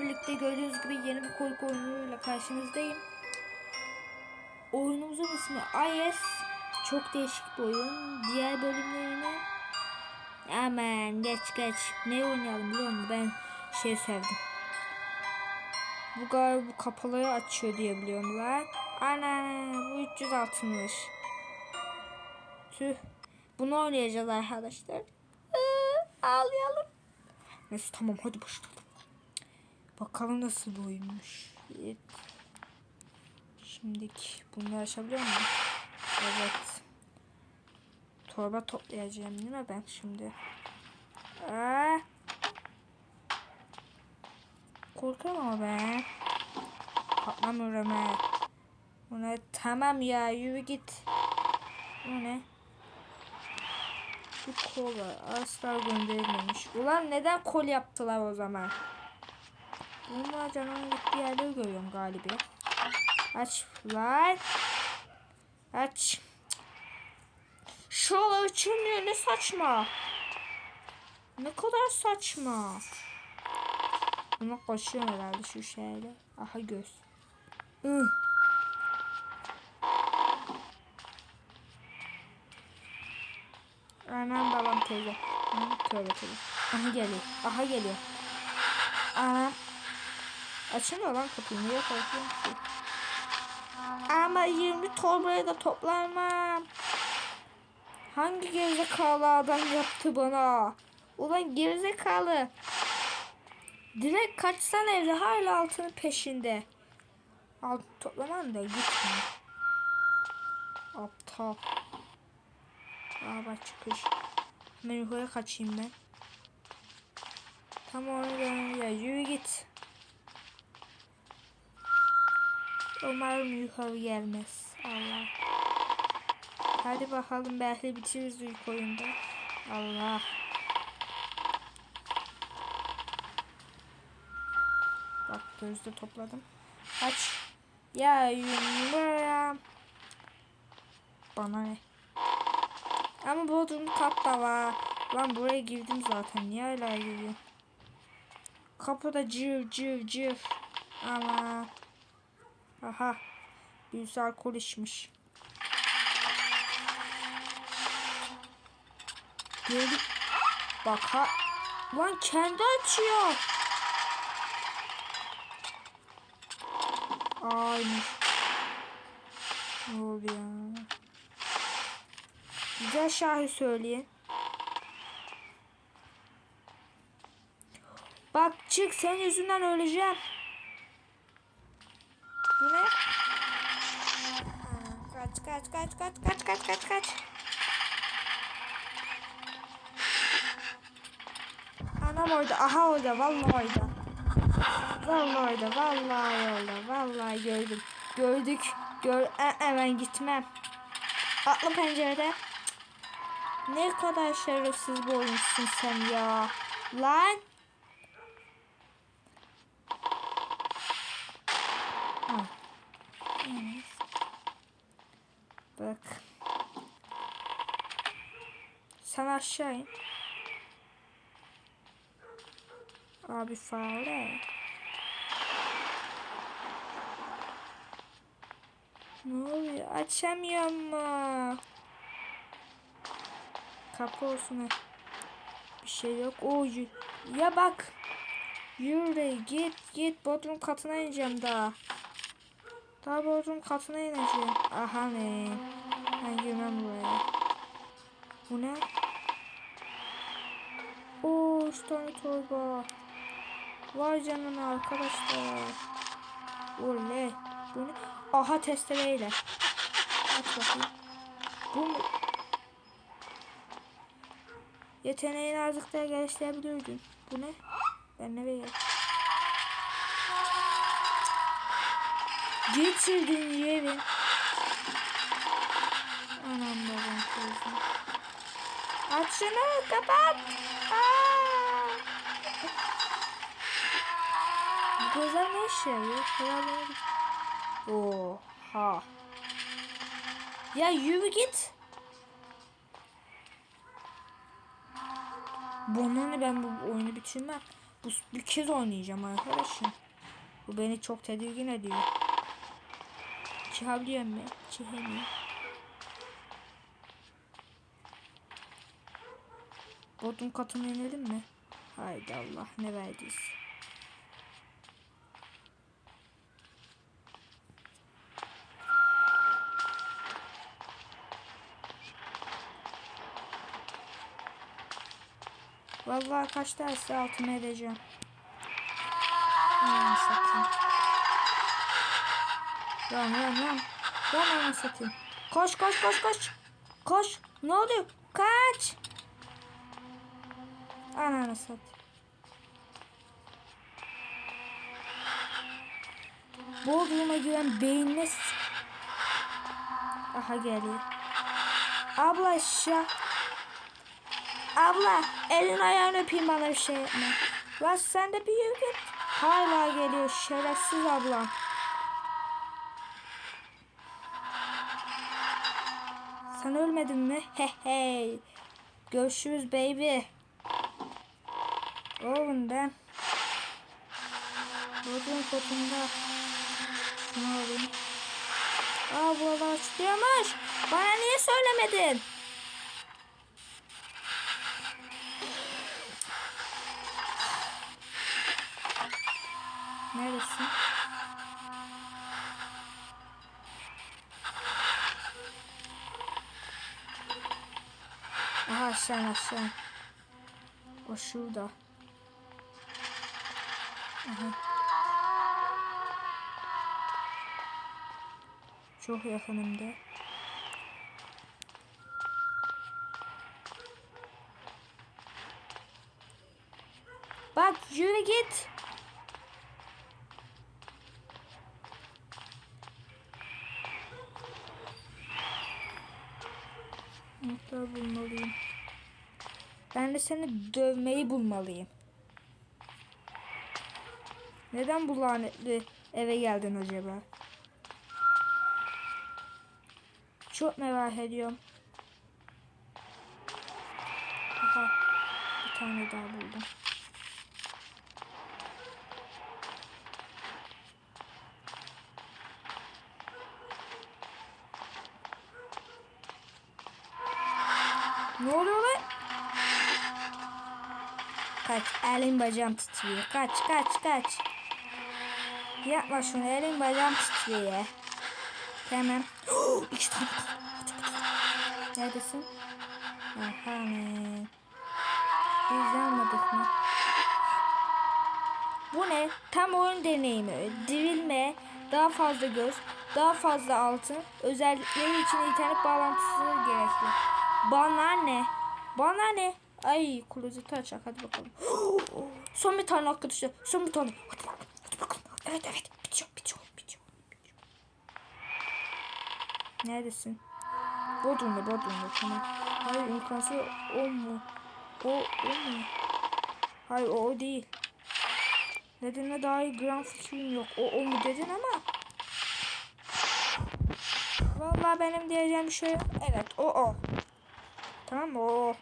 birlikte gördüğünüz gibi yeni bir korku oyunuyla karşınızdayım. Oyunumuzun ismi IS. Çok değişik bir oyun. Diğer bölümlerini Aman geç geç. Ne oynayalım biliyor musun? Ben şey sevdim. Bu galiba bu kapalığı açıyor diye biliyorum lan. Ana bu 360. Tüh. Bunu oynayacağız arkadaşlar. Ee, ağlayalım. Neyse tamam hadi başlayalım. Bakalım nasıl bir oyunmuş. Evet. Şimdiki bunu açabiliyor muyum? Evet. Torba toplayacağım değil mi ben şimdi? Aa. Korkuyorum ama ben. Patlamıyorum ha. Bu ne? Tamam ya yürü git. Bu ne? Bu kola asla gönderilmemiş. Ulan neden kol yaptılar o zaman? Bunlar canımın gittiği yerleri görüyorum galiba. Aç lan. Aç. Şuralar açılmıyor ne saçma. Ne kadar saçma. Buna koşuyorum herhalde şu şeyle. Aha göz. Ih. Anam babam teyze. Anam tövbe tövbe. Aha geliyor. Aha geliyor. Anam. Açılmıyor lan kapıyı. Niye korkuyorsun ki? Ama 20 torbaya da toplanmam. Hangi gerizekalı adam yaptı bana? Ulan gerizekalı. Direkt kaçsan evde hala altının peşinde. Altın toplaman da gitme. Aptal. Aa çıkış. Hemen yukarı kaçayım ben. Tam onu ya yürü git. Umarım yukarı gelmez. Allah. Hadi bakalım belki bitiririz ilk oyunda. Allah. Bak gözde topladım. Aç. Ya yumruğa. Bana ne? Ama bodrum kat da var. Lan buraya girdim zaten. Niye hala giriyor? Kapıda cıv cıv cıv. Ama. Aha. Birisi alkol içmiş. Geldik. Bak ha. Lan kendi açıyor. Aynı. Ne oldu ya? Güzel şahi söyleyin. Bak çık senin yüzünden öleceğim. Bu ne? Kaç kaç kaç kaç kaç kaç kaç kaç. Anam orada. Aha orada. Vallahi orada. Vallahi orada. Vallahi orada. Vallahi gördüm. Gördük. Gör e, hemen gitmem. Atla pencerede. Ne kadar şerefsiz bir oyuncusun sen ya. Lan. Al. Evet. Bak. Sen aşağı in. Abi fare. Ne oluyor? Açamıyorum mu? Kapı olsun. Bir şey yok. Y- ya bak. Yürü git git. Bodrum katına ineceğim daha. Daha bodrum katına ineceğim. Aha ne? Ben girmem buraya. Bu ne? Oo üç torba. Vay canına arkadaşlar. Oley. Bu ne? Aha testereyle. Aç bakayım. Bu mu? Yeteneğini azıcık daha geliştirebilirdin. Bu ne? Ben nereye geldim? Getirdin yerin. Anam babam kızım. Aç şunu kapat. Bu gözler ne işe yarıyor? Oha. Ya yürü git. Bana ne ben bu oyunu bitirmem. Bu bir kez oynayacağım arkadaşım. Bu beni çok tedirgin ediyor. Çıkabiliyor mu? Çıkamıyor. Bodrum katına inelim mi? Haydi Allah ne verdiyse. Vallahi kaç dersi altıma edeceğim. Aman satayım. Lan lan lan. Lan aman satayım. Koş koş koş koş. Koş. Ne oluyor? Kaç. Ananı satayım. Bodrum'a giren beynine Aha geliyor. Abla aşağı. Abla elin ayağını öpeyim bana bir şey yapma. Lan sen de bir yürü git. Hala geliyor şerefsiz abla. Sen ölmedin mi? He hey. Görüşürüz baby. Oğlum ben. Bodrum kotunda. Şunu alayım. Aa buralar çıkıyormuş. Bana niye söylemedin? Neredesin? Aşağı aşağı. O şurada. Aha. Çok yakınımda. Bak yürü git. Noktalar bulmalıyım. Ben de seni dövmeyi bulmalıyım. Neden bu lanetli eve geldin acaba? Çok merak ediyorum. Aha, bir tane daha buldum. Ne oluyor? Kaç, elim bacağım titriyor. Kaç, kaç, kaç. Yapma şunu, elim bacağım titriyor. Tamam. İki tane. Neredesin? Ne? Biz almadık mı? Bu ne? Tam oyun deneyimi. Dirilme, daha fazla göz, daha fazla altın, özellikleri için internet bağlantısı gerekli. Bana ne? Bana ne? Ay klozeti açak hadi bakalım. Son bir tane arkadaşlar. Son bir tane. Hadi bakalım. Hadi bakalım. Evet evet. Bitiyor bitiyor bitiyor. bitiyor. Neredesin? Bodrum'da Bodrum'da tamam. Hayır imkansız o mu? O, o mu? Hayır o, o değil. Nedenine dair gram fikrim yok. O, o mu dedin ama. Vallahi benim diyeceğim şey. Evet o o. Tamam? O o.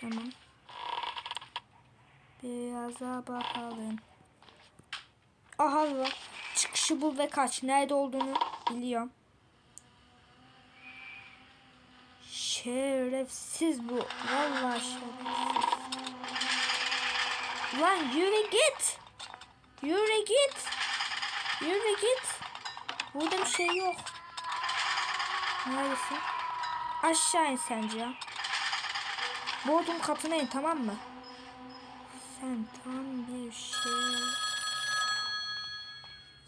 Tamam. Daha bakalım. Aha var. Çıkışı bul ve kaç. Nerede olduğunu biliyorum. Şerefsiz bu. Vallahi şerefsiz. Lan yürü git. Yürü git. Yürü git. Burada bir şey yok. Neredesin? Aşağı in sence ya. Bodrum katına in tamam mı? Sen tam bir şey.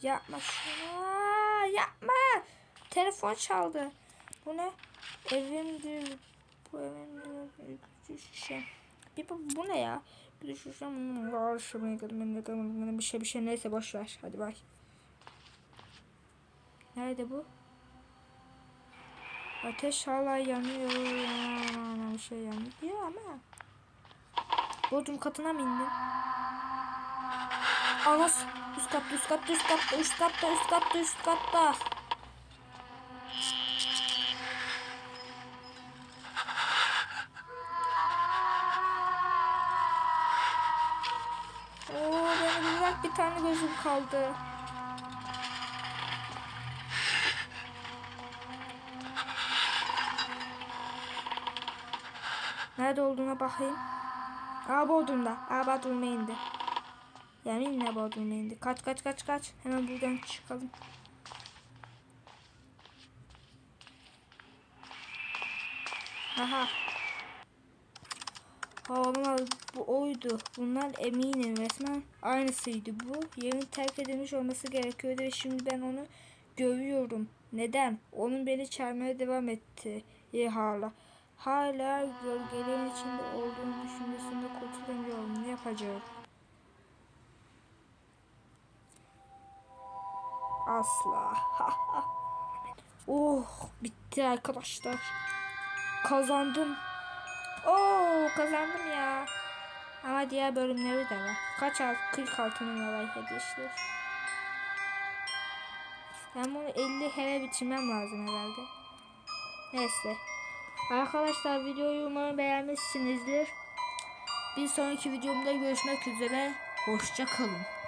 Yapma şunu. Yapma. Telefon çaldı. Bu ne? Evimdir. Bu evimdir. Düşüşe. Bir bu, bu ne ya? Bir düşüşe. Var şuraya kadar. Bir şey bir şey neyse boş ver. Hadi bay. Nerede bu? Ateş hala yanıyor. Bir şey yanıyor ama. Bodrum katına mı indin? Anas. Üst katta, üst katta, üst katta, üst katta, üst katta, üst katta. Oo, beni bırak bir tane gözüm kaldı. Nerede olduğuna bakayım. Aa Bodrum'da. Aa Bodrum'a indi. Yeminle Bodrum'a indi. Kaç kaç kaç kaç. Hemen buradan çıkalım. Aha. Olamaz bu oydu. Bunlar eminim resmen aynısıydı bu. Yerin terk edilmiş olması gerekiyordu ve şimdi ben onu görüyorum. Neden? Onun beni çağırmaya devam etti. İyi hala. Hala gölgelerin içinde olduğunu düşüncesinde kurtulamıyorum. Ne yapacağım? Asla. oh bitti arkadaşlar. Kazandım. Oo kazandım ya. Ama diğer bölümleri de var. Kaç alt? 40 altınım var arkadaşlar. Ben bunu 50 hele bitirmem lazım herhalde. Neyse. Arkadaşlar videoyu umarım beğenmişsinizdir. Bir sonraki videomda görüşmek üzere. Hoşça kalın.